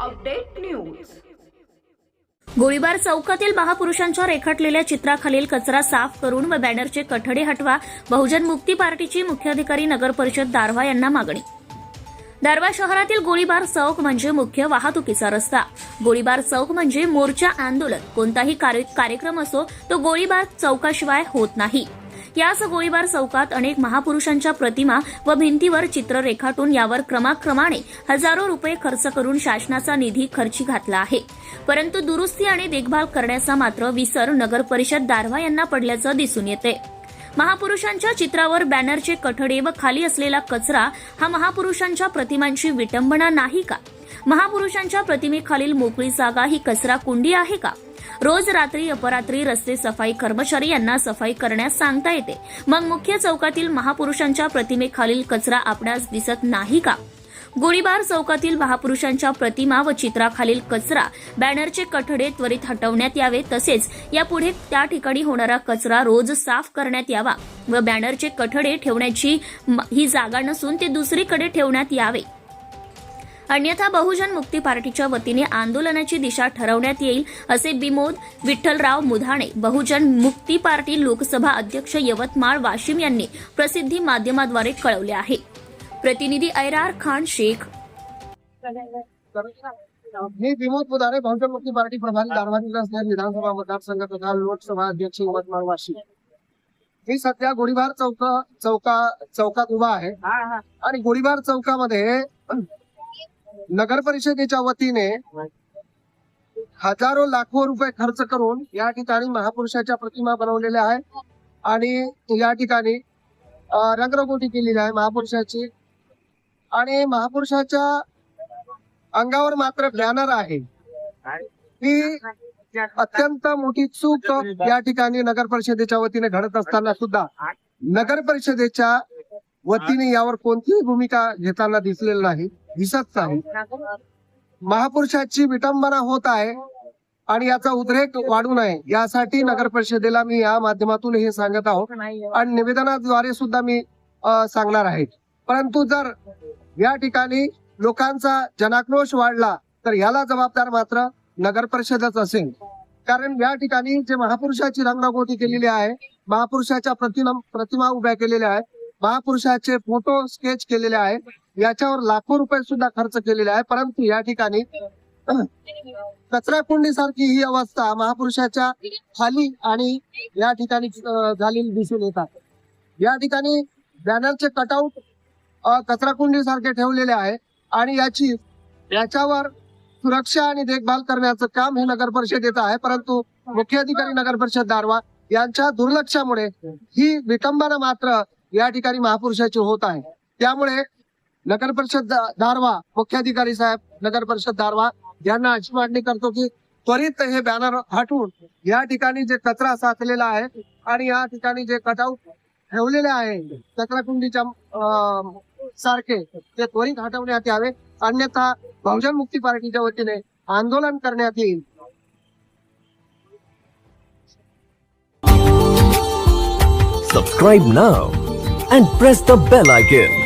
Update news गोळीबार चौकातील महापुरुषांच्या रेखाटलेल्या चित्राखालील कचरा साफ करून व बॅनरचे कठडे हटवा बहुजन मुक्ती पार्टीची मुख्याधिकारी नगर परिषद दारव्हा यांना मागणी. दारवा शहरातील गोळीबार चौक म्हणजे मुख्य वाहतुकीचा रस्ता. गोळीबार चौक म्हणजे मोर्चा आंदोलन. कोणताही कार्य- कार्यक्रम असो तो गोळीबार चौकाशिवाय होत नाही. याच गोळीबार चौकात अनेक महापुरुषांच्या प्रतिमा व भिंतीवर चित्र रेखाटून यावर क्रमाक्रमाने हजारो रुपये खर्च करून शासनाचा निधी खर्ची घातला आहे. परंतु दुरुस्ती आणि देखभाल करण्याचा मात्र विसर नगर परिषद दारव्हा यांना पडल्याचं दिसून येते महापुरुषांच्या चित्रावर बॅनरचे कठडे व खाली असलेला कचरा हा महापुरुषांच्या प्रतिमांची विटंबना नाही का? महापुरुषांच्या प्रतिमेखालील मोकळी जागा ही कचरा कुंडी आहे का? रोज रात्री अपरात्री रस्ते सफाई कर्मचारी यांना सफाई करण्यास सांगता येते. मग मुख्य चौकातील महापुरुषांच्या प्रतिमेखालील कचरा आपणास दिसत नाही का? गोळीबार चौकातील महापुरुषांच्या प्रतिमा व चित्राखालील कचरा बॅनरचे कठडे त्वरित हटवण्यात यावे तसेच यापुढे त्या ठिकाणी होणारा कचरा रोज साफ करण्यात यावा व बॅनरचे कठडे ठेवण्याची ही जागा नसून ते दुसरीकडे ठेवण्यात यावे. अन्यथा बहुजन मुक्ती पार्टीच्या वतीने आंदोलनाची दिशा ठरवण्यात येईल असे बिमोद विठ्ठलराव मुधाणे बहुजन मुक्ती पार्टी लोकसभा अध्यक्ष यवतमाळ वाशिम यांनी प्रसिद्धी माध्यमाद्वारे कळवले आहे. प्रतिनिधी ऐरार खान शेख. मी विनोद पुदारे बहुजन मुक्ती पार्टी प्रभारी दारवाडी विधानसभा मतदारसंघ तथा लोकसभा अध्यक्ष यवतमाळ वाशिम. मी सध्या गोळीबार चौक चौका चौकात उभा आहे. आणि गोळीबार चौकामध्ये नगर परिषदेच्या वतीने हजारो लाखो रुपये खर्च करून या ठिकाणी महापुरुषाच्या प्रतिमा बनवलेल्या आहेत. आणि या ठिकाणी अं, रंगरंगोटी केलेली आहे महापुरुषाची. आणि महापुरुषाच्या अंगावर मात्र बॅनर आहे. ही अत्यंत मोठी चूक या ठिकाणी नगर परिषदेच्या वतीने घडत असताना सुद्धा नगर परिषदेच्या वतीने यावर कोणतीही भूमिका घेताना दिसलेली नाही. दिसत नाही. महापुरुषाची विटंबना होत आहे आणि याचा उद्रेक वाढू नये. यासाठी नगर परिषदेला मी या माध्यमातून हे सांगत आहोत आणि निवेदनाद्वारे सुद्धा मी सांगणार आहे. परंतु जर या ठिकाणी लोकांचा जनाक्रोश वाढला तर याला जबाबदार मात्र नगर परिषदच असेल. कारण या ठिकाणी जे महापुरुषाची रंगरंगोटी केलेली आहे महापुरुषाच्या प्रतिमा प्रतिमा उभ्या केलेल्या आहेत महापुरुषाचे फोटो स्केच केलेले आहेत याच्यावर लाखो रुपये सुद्धा खर्च केलेले आहे. परंतु या ठिकाणी कचरा कुंडी सारखी ही अवस्था महापुरुषाच्या खाली आणि या ठिकाणी झालेली दिसून येतात. या ठिकाणी बॅनरचे कटआउट कचरा कुंडी सारखे ठेवलेले आहे आणि याची याच्यावर सुरक्षा आणि देखभाल करण्याचं काम हे नगर परिषदेचं आहे. परंतु मुख्याधिकारी नगर परिषद दारवा यांच्या दुर्लक्षामुळे ही विटंबना मात्र या ठिकाणी महापुरुषाची होत आहे. त्यामुळे नगर परिषद धारवा दारवा मुख्याधिकारी साहेब नगर परिषद दारवा यांना अशी मागणी करतो की त्वरित हे बॅनर हटवून या ठिकाणी जे कचरा साचलेला आहे आणि या ठिकाणी जे कटआउट ठेवलेले आहे कचराकुंडीच्या सारखे ते त्वरित हटवण्यात यावे अन्यथा बहुजन मुक्ती पार्टीच्या वतीने आंदोलन करण्यात येईल Subscribe now and press the bell icon.